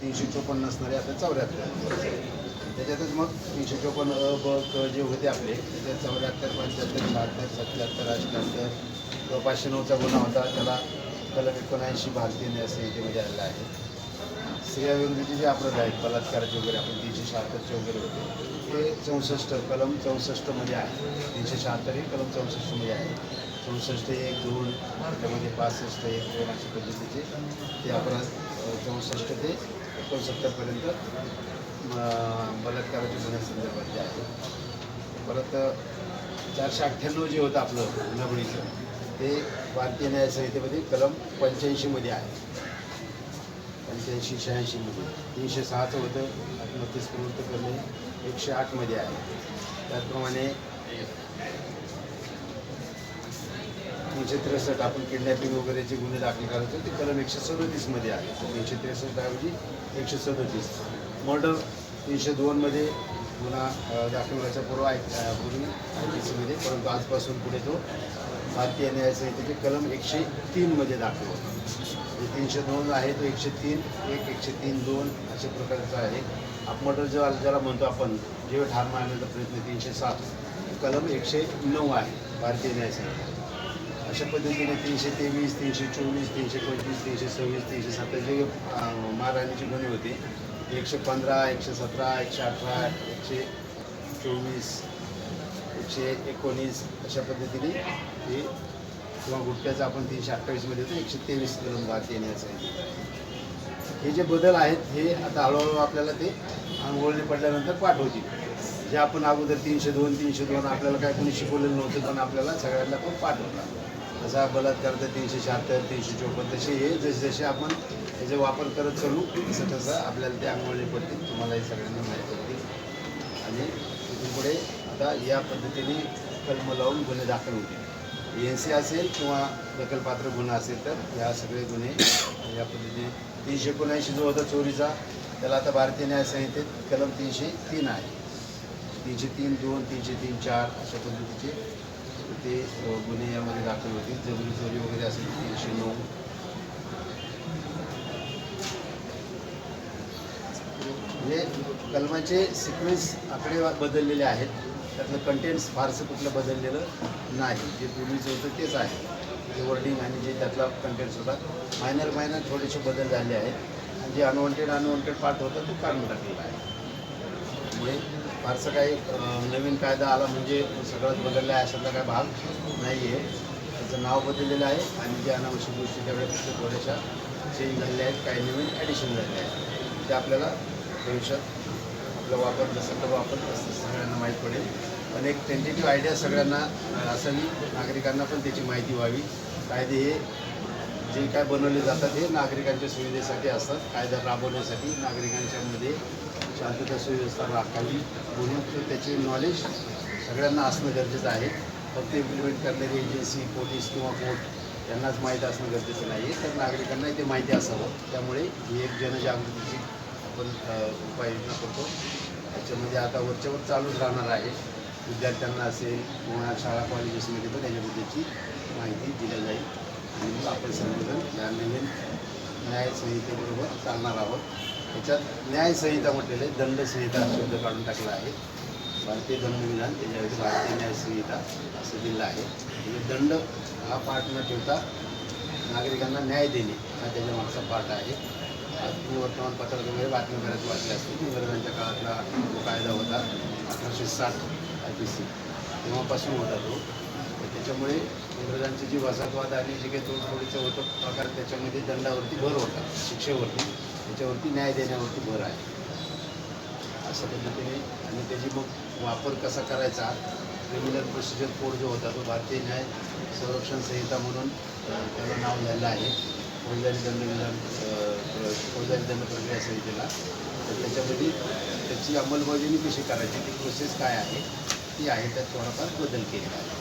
तीनशे चोपन्न असणारे आता चौऱ्याहत्तर. त्याच्यातच मग तीनशे चोपन्न अ ब क जे होते आपले त्याच्यात चौऱ्याहत्तर पंच्याहत्तर शहात्तर सत्याहत्तर अठ्याहत्तर किंवा पाचशे नऊचा गुन्हा होता त्याला कलम एकोणऐंशी भारतीय असं संहितेमध्ये आलेला आहे. स्त्रियाविरुद्धचे जे अपराध आहेत बलात्काराचे वगैरे आपण तीनशे शहात्तरचे वगैरे होते ते चौसष्ट कलम चौसष्टमध्ये आहे. तीनशे शहात्तर हे कलम चौसष्टमध्ये आहे. चौसष्ट एक दोन त्यामध्ये पासष्ट एक दोन अशा पद्धतीचे ते अपराध चौसष्ट ते एकोणसत्तरपर्यंत म, बलात्काराच्या गुन्ह्यासंदर्भातले आहे. परत चारशे अठ्ठ्याण्णव जे होतं आपलं नबळीचं ते भारतीय न्याय संहितेमध्ये कलम पंच्याऐंशीमध्ये आहे. पंच्याऐंशी शहाऐंशीमध्ये तीनशे सहाचं होतं आत्महत्येस प्रवृत्त करणे एकशे आठमध्ये आहे. त्याचप्रमाणे तीनशे त्रेसष्ट आपण किडनॅपिंग वगैरेचे गुन्हे दाखल करायचो ते कलम एकशे सदतीसमध्ये आहे तीनशे त्रेसष्ट ऐवजी एकशे सदतीस. मर्डर तीनशे दोनमध्ये गुन्हा दाखल होण्याच्या पूर्व आय पूर्वी आय पी सीमध्ये परंतु आजपासून पुढे तो भारतीय न्याय संहितेचे कलम एकशे तीनमध्ये दाखल होतो. जे तीनशे दोन आहे तो एकशे तीन एक एकशे तीन दोन अशा प्रकारचा आहे. अपमर्डर जेव्हा ज्याला म्हणतो आपण जेव्हा ठार मारण्याचा प्रयत्न तीनशे सात कलम एकशे नऊ आहे भारतीय न्याय संहिता अशा पद्धतीने तीनशे तेवीस तीनशे चोवीस तीनशे पंचवीस तीनशे सव्वीस तीनशे सत्तावीस जे अं, गुन्हे होते. एकशे पंधरा एकशे सतरा एकशे अठरा एकशे चोवीस एकशे एकोणीस अशा पद्धतीने हे किंवा गुटख्याचं आपण तीनशे अठ्ठावीसमध्ये होतो एकशे तेवीस कलम भारतीय न्याय हे जे बदल आहेत हे आता हळूहळू आपल्याला ते आंघोळणी पडल्यानंतर पाठवतील. जे आपण अगोदर तीनशे दोन तीनशे दोन आपल्याला काय कोणी शिकवलेलं नव्हतं पण आपल्याला सगळ्यांना पण असा जसा तर तीनशे शहात्तर तीनशे चोपन्न तसे हे जसे जसे आपण याचा वापर करत चालू तसं तसं आपल्याला ते अंगवळी पडतील तुम्हाला हे सगळ्यांना माहीत पडतील. आणि तिथून पुढे आता या पद्धतीने कलम लावून गुन्हे दाखल होतील. एन सी असेल किंवा दखलपात्र गुन्हा असेल तर या सगळे गुन्हे या पद्धतीने तीनशे एकोणऐंशी जो होता चोरीचा त्याला आता भारतीय न्याय संहितेत कलम तीनशे तीन आहे. तीनशे तीन दोन तीनशे तीन चार अशा पद्धतीचे ते गुन्हे यामध्ये दाखल होतील. जबरी चोरी वगैरे असेल तीनशे नऊ. म्हणजे कलमाचे सिक्वेन्स आकडे बदललेले आहेत. त्यातलं कंटेंट्स फारसं कुठलं बदललेलं नाही. जे पूर्वीचं होतं तेच आहे. जे वर्डिंग आणि जे त्यातला कंटेंट्स होता मायनर मायनर थोडेसे बदल झाले आहेत. आणि जे अनवॉन्टेड अनवॉन्टेड पार्ट होता तो काढून टाकलेला आहे. म्हणजे फारसं काही नवीन कायदा आला म्हणजे सगळंच बदललं आहे अशातला काही भाग नाही आहे त्याचं नाव बदललेलं आहे आणि जे अनावश्यक गोष्टी त्यावेळेस फक्त थोड्याशा चेंज झालेल्या आहेत काही नवीन ॲडिशन झाले आहेत. ते आपल्याला भविष्यात आपला वापर जसं करू वापर तसं सगळ्यांना माहीत पडेल. पण एक टेंटेटिव्ह आयडिया सगळ्यांना असावी नागरिकांना पण त्याची माहिती व्हावी. कायदे हे जे काय बनवले जातात हे नागरिकांच्या सुविधेसाठी असतात. कायदा राबवण्यासाठी नागरिकांच्यामध्ये शांतता सुव्यवस्था राखावी म्हणून ते त्याचे नॉलेज सगळ्यांना असणं गरजेचं आहे. फक्त इम्प्लिमेंट करणारी एजन्सी पोलीस किंवा कोर्ट यांनाच माहीत असणं गरजेचं नाही आहे तर नागरिकांनाही ते माहिती असावं. त्यामुळे ही एक जनजागृतीची आपण उपाययोजना करतो. त्याच्यामध्ये आता वरच्यावर चालूच राहणार आहे. विद्यार्थ्यांना असेल किंवा शाळा कॉलेजेसमध्ये म्हणजे पण याच्याबद्दलची माहिती दिली जाईल. आणि आपण सर्वजण या नवीन न्यायसंहितेबरोबर चालणार आहोत. त्याच्यात न्यायसंहिता म्हटलेले दंडसंहिता शब्द काढून टाकला आहे. भारतीय दंडविधान त्याच्याऐवजी भारतीय न्यायसंहिता असं दिलं आहे. म्हणजे दंड हा पाठ न ठेवता नागरिकांना न्याय देणे हा त्याच्या मागचा पाठ आहे. आज तुम्ही वर्तमानपत्रात वगैरे बातम्या बऱ्याच वाचल्या असतील इंग्रजांच्या काळातला जो कायदा होता अठराशे साठ आय पी सी तेव्हापासून होता तो. त्याच्यामुळे इंग्रजांची जी वसाहतवाद आणि जे काही तोडफोडीचं होतं प्रकार त्याच्यामध्ये दंडावरती भर होता शिक्षेवरती. त्याच्यावरती न्याय देण्यावरती भर आहे. अशा पद्धतीने आणि त्याची मग वापर कसा करायचा क्रिमिनल प्रोसिजर कोड जो होता तो भारतीय न्याय संरक्षण संहिता म्हणून त्याला नाव झालेलं आहे. फौजदारी दंडविधान फौजदारी दंड प्रक्रिया संहितेला तर त्याच्यामध्ये त्याची अंमलबजावणी कशी करायची ती प्रोसेस काय आहे ती आहे त्यात थोडाफार बदल केलेला आहे.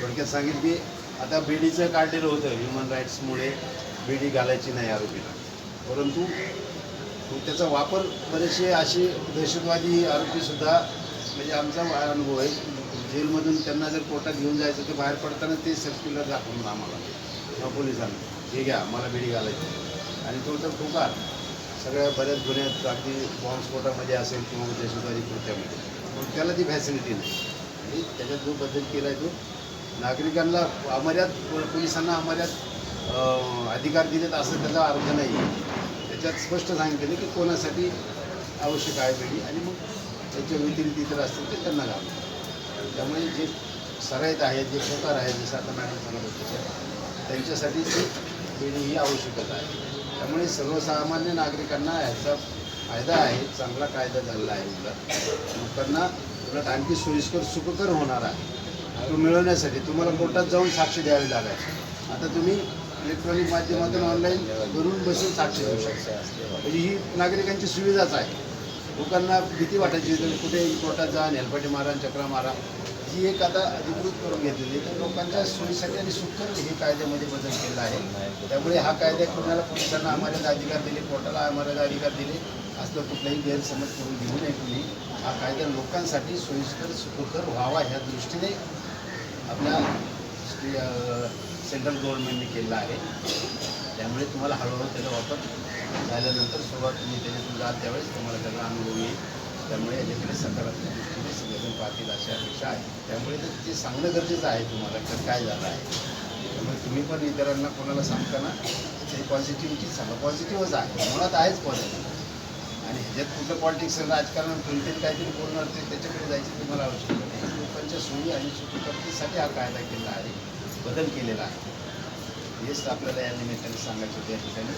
थोडक्यात सांगितलं की आता बीडीचं काढलेलं होतं ह्युमन राईट्समुळे बीडी घालायची नाही आरोपीला. परंतु त्याचा वापर बरेचसे असे दहशतवादी आरोपीसुद्धा म्हणजे आमचा अनुभव आहे जेलमधून त्यांना जर कोर्टात घेऊन जायचं तर बाहेर पडताना ते सर्क्युलर दाखवून आम्हाला किंवा पोलिसांना हे घ्या मला बिडी घालायची आणि तो तर फुकार सगळ्या बऱ्याच गुन्ह्यात अगदी बॉम्बस्फोटामध्ये असेल किंवा दहशतवादी कृत्यामध्ये. मग त्याला ती फॅसिलिटी नाही. आणि त्याच्यात जो बदल केला आहे तो नागरिकांना अमर्याद पोलिसांना अमर्याद अधिकार दिलेत असं त्याचा अर्थ नाही. आहे त्याच्यात स्पष्ट सांगितले की कोणासाठी आवश्यक आहे वेळी आणि मग त्याच्या व्यतिरिक्त इतर असतील ते त्यांना लावलं त्यामुळे जे सराईत आहेत जे प्रकार आहेत जसं आता मॅडम सांगत होते त्यांच्यासाठी ती वेळी ही आवश्यकता आहे. त्यामुळे सर्वसामान्य नागरिकांना ह्याचा फायदा आहे चांगला कायदा झालेला आहे उलट लोकांना उलट आणखी सोयीस्कर सुखकर होणार आहे. तो मिळवण्यासाठी तुम्हाला कोर्टात जाऊन साक्ष द्यावी लागायची. आता तुम्ही इलेक्ट्रॉनिक माध्यमातून ऑनलाईन घरून बसून साक्ष देऊ शकतात म्हणजे ही नागरिकांची सुविधाच आहे. लोकांना भीती वाटायची कुठे कोर्टात जा हेलपाटे मारा चक्रा मारा. ही एक आता अधिकृत करून घेतलेली तर लोकांच्या सोयीसाठी आणि सुखकर हे कायद्यामध्ये बदल केला आहे. त्यामुळे हा कायदा कुणाला पोलिसांना आम्हाला अधिकार दिले कोर्टाला अमर्याद अधिकार दिले असलं कुठलाही गैरसमज करून घेऊ नये तुम्ही. हा कायदा लोकांसाठी सोयीस्कर सुखकर व्हावा ह्या दृष्टीने आपल्या सेंट्रल गव्हर्नमेंटने केलेला आहे. त्यामुळे तुम्हाला हळूहळू त्याचा वापर झाल्यानंतर सुरुवात तुम्ही त्याच्यातून जात त्यावेळेस तुम्हाला त्याचा अनुभव येईल. त्यामुळे याच्याकडे सकारात्मक दृष्टीने सगळेजण पाहतील अशी अपेक्षा आहे. त्यामुळे ते- ते सांगणं गरजेचं आहे तुम्हाला तर काय झालं आहे. त्यामुळे तुम्ही पण इतरांना कोणाला सांगताना ते पॉझिटिव्हची सांगा पॉझिटिव्हच आहे. मुळात आहेच पॉझिटिव्ह आणि ह्याच्यात कुठलं पॉलिटिक्स राजकारण कोणतरी काहीतरी बोलणार ते त्याच्याकडे जायची तुम्हाला आवश्यकता नाही. लोकांच्या सोयी आणि सुखकर्तीसाठी हा कायदा केला आहे. बदल केलेला आहे. हेच आपल्याला या निमित्ताने सांगायचं त्या ठिकाणी.